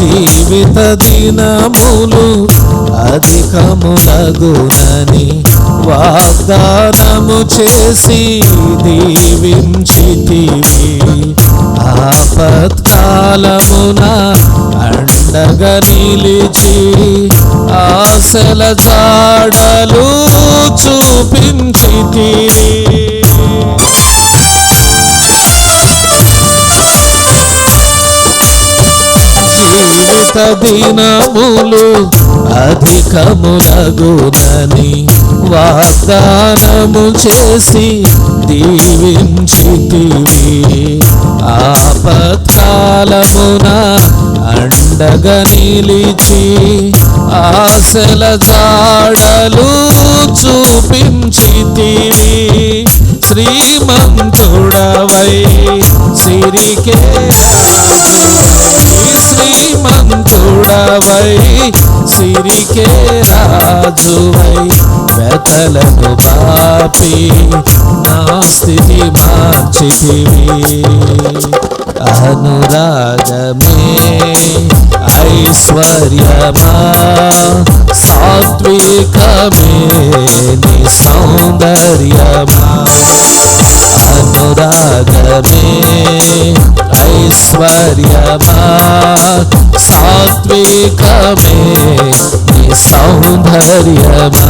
జీవిత దినములు అధికములగునని వాగ్దానము చేసి దీవించితివి ఆపత్కాలమున అండగా నిలిచి ఆశల జాడలు చూపించితివి జీవిత దినములు అధికములగునని వాగ్దానము చేసి దీవించితివి. ఆపత్కాలమున అండగా నిలిచి ఆశల జాడలు చూపించితివి. శ్రీమంతుడవై సిరికే సిరికే రాజువై వెతలను పాపి నా స్థితి మార్చితివి. అనురాగమే ఐశ్వర్యమా సాత్వికమే నీ సౌందర్యమా. అనురాగమే ఐశ్వర్యమా సాత్వికమే నీ సౌందర్యమా